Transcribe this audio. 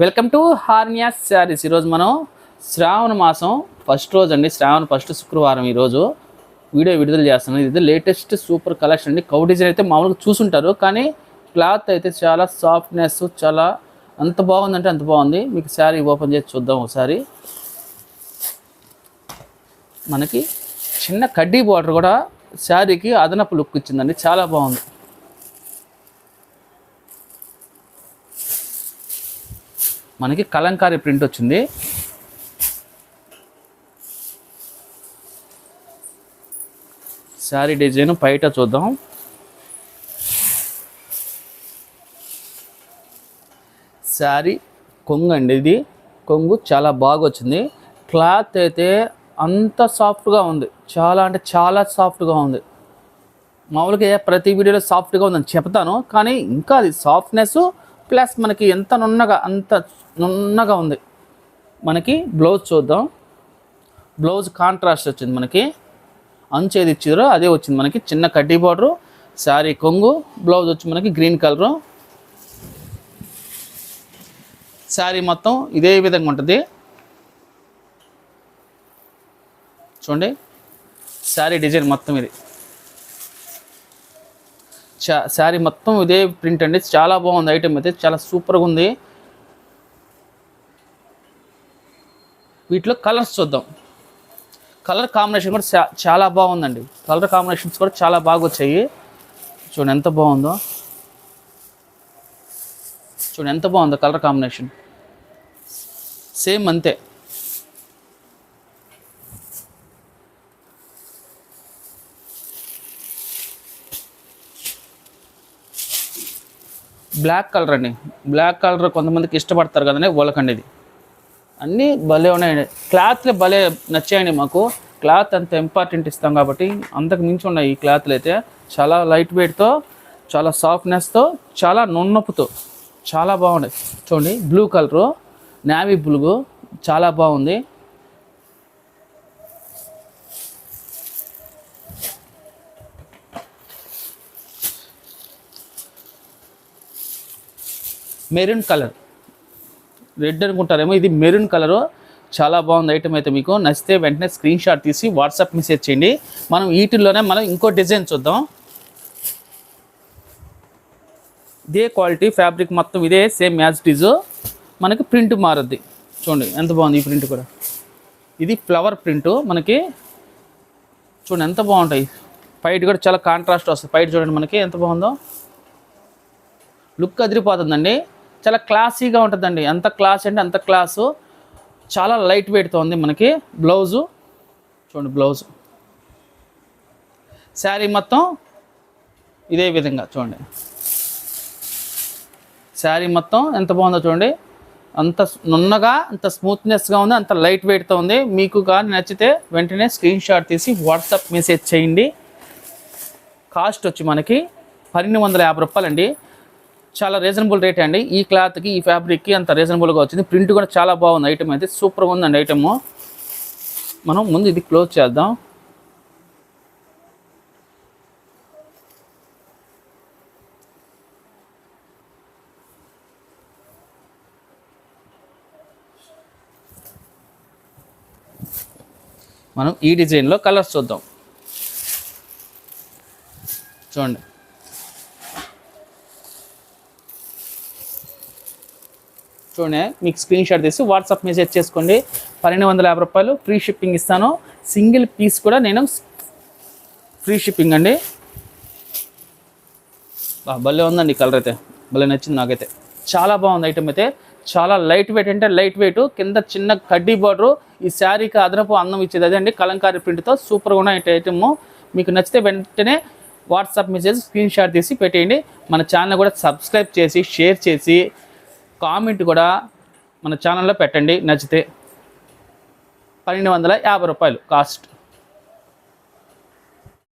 Welcome to హార్నియా saris. ఈరోజు మనం శ్రావణ మాసం ఫస్ట్ రోజు అండి. శ్రావణ ఫస్ట్ శుక్రవారం ఈరోజు వీడియో విడుదల చేస్తున్నాను. ఇది లేటెస్ట్ సూపర్ కలెక్షన్ అండి. కౌ డిజైన్ అయితే మామూలుగా చూసుంటారు కానీ క్లాత్ అయితే చాలా సాఫ్ట్నెస్ చాలా అంత బాగుందంటే అంత బాగుంది. మీకు శారీ ఓపెన్ చేసి చూద్దాం ఒకసారి. మనకి చిన్న కడ్డీ బార్డర్ కూడా శారీకి అదనపు లుక్ ఇచ్చిందండి. చాలా బాగుంది. మనకి కలంకారీ ప్రింట్ వచ్చింది. శారీ డిజైన్ బయట చూద్దాం. శారీ కొంగు అండి ఇది. కొంగు చాలా బాగా వచ్చింది. క్లాత్ అయితే అంత సాఫ్ట్గా ఉంది. చాలా అంటే చాలా సాఫ్ట్గా ఉంది. మామూలుగా ప్రతి వీడియోలో సాఫ్ట్గా ఉందని చెప్తాను. కానీ ఇంకా అది సాఫ్ట్నెస్ ప్లస్ మనకి ఎంత నున్నగా అంత నున్నగా ఉంది. మనకి బ్లౌజ్ చూద్దాం. బ్లౌజ్ కాంట్రాస్ట్ వచ్చింది మనకి. అంచు ఏది ఇచ్చారో అదే వచ్చింది మనకి. చిన్న కడ్డీ బార్డరు శారీ కొంగు బ్లౌజ్ వచ్చి మనకి గ్రీన్ కలరు. శారీ మొత్తం ఇదే విధంగా ఉంటుంది. చూడండి. శారీ డిజైన్ మొత్తం ఇది. శారీ మొత్తం ఇదే ప్రింట్ అండి. చాలా బాగుంది ఐటమ్ అయితే. చాలా సూపర్గా ఉంది. వీటిలో కలర్స్ చూద్దాం. కలర్ కాంబినేషన్ కూడా చాలా బాగుందండి. కలర్ కాంబినేషన్స్ కూడా చాలా బాగా వచ్చాయి. చూడండి ఎంత బాగుందో. చూడండి ఎంత బాగుందో కలర్ కాంబినేషన్. సేమ్ అంతే. బ్లాక్ కలర్ అండి. బ్లాక్ కలర్ కొంతమందికి ఇష్టపడతారు కదండి వాళ్ళకండి ఇది అన్నీ భలే ఉన్నాయండి క్లాత్లే భలే నచ్చాయండి మాకు. క్లాత్ అంత ఇంపార్టెంట్ ఇస్తాం కాబట్టి అంతకు మించి ఉన్నాయి ఈ క్లాత్లు అయితే. చాలా లైట్ వెయిట్తో చాలా సాఫ్ట్నెస్తో చాలా నున్నపుతో చాలా బాగున్నాయి. చూడండి బ్లూ కలరు నావీ బ్లూ చాలా బాగుంది. Maroon colour. రెడ్ అనుకుంటారేమో ఇది మెరూన్ కలరు. చాలా బాగుంది ఐటమ్ అయితే మీకు. నచ్చితే వెంటనే స్క్రీన్ షాట్ తీసి వాట్సాప్ మెసేజ్ చేయండి. మనం వీటిల్లోనే మనం ఇంకో డిజైన్ చూద్దాం. ఇదే క్వాలిటీ ఫ్యాబ్రిక్ మొత్తం ఇదే సేమ్ యాజ్ ఇట్ ఈజ్ మనకి ప్రింట్ మారుద్ది. చూడండి ఎంత బాగుంది ఈ ప్రింట్ కూడా. ఇది ఫ్లవర్ ప్రింట్ మనకి చూడండి ఎంత బాగుంటాయి. పైట్ కూడా చాలా కాంట్రాస్ట్ వస్తుంది. పైట్ చూడండి మనకి ఎంత బాగుందో. లుక్ అదిరిపోతుందండి. చాలా క్లాసీగా ఉంటుందండి. ఎంత క్లాస్ అంటే అంత క్లాసు. చాలా లైట్ వెయిట్తో ఉంది మనకి. బ్లౌజు. చూడండి బ్లౌజు. శారీ మొత్తం ఇదే విధంగా చూడండి. శారీ మొత్తం ఎంత బాగుందో చూడండి. అంత నున్నగా అంత స్మూత్నెస్గా ఉంది అంత లైట్ వెయిట్తో ఉంది. మీకు కానీ నచ్చితే వెంటనే స్క్రీన్ షాట్ తీసి వాట్సాప్ మెసేజ్ చేయండి. కాస్ట్ వచ్చి మనకి పన్నెండు వందల యాభై రూపాయలండి. చాలా రీజనబుల్ రేట్ అండి. ఈ క్లాత్కి ఈ ఫ్యాబ్రిక్కి అంత రీజనబుల్గా వచ్చింది. ప్రింట్ కూడా చాలా బాగుంది. ఐటమ్ అయితే సూపర్గా ఉందండి ఐటమ్ మనం ముందు ఇది క్లోజ్ చేద్దాం. మనం ఈ డిజైన్లో కలర్స్ చూద్దాం. చూడండి. చూడండి మీకు స్క్రీన్ షాట్ తీసి వాట్సాప్ మెసేజ్ చేసుకోండి. పన్నెండు వందల యాభై రూపాయలు ఫ్రీ షిప్పింగ్ ఇస్తాను. సింగిల్ పీస్ కూడా నేను ఫ్రీ షిప్పింగ్ అండి. భలే ఉందండి కలర్ అయితే. భలే నచ్చింది నాకైతే. చాలా బాగుంది ఐటమ్ అయితే. చాలా లైట్ వెయిట్ అంటే లైట్ వెయిట్ కింద చిన్న కడ్డీ బార్డరు ఈ శారీకి అదనపు అందం ఇచ్చేది. అదే అండి కలంకారీ ప్రింట్తో సూపర్గా ఉన్న ఐటమ్ మీకు నచ్చితే వెంటనే వాట్సాప్ మెసేజ్ స్క్రీన్ షాట్ తీసి పెట్టేయండి. మన ఛానల్ కూడా సబ్స్క్రైబ్ చేసి షేర్ చేసి కామెంట్ కూడా మన ఛానల్లో పెట్టండి. నచ్చితే పన్నెండు వందల యాభై రూపాయలు కాస్ట్.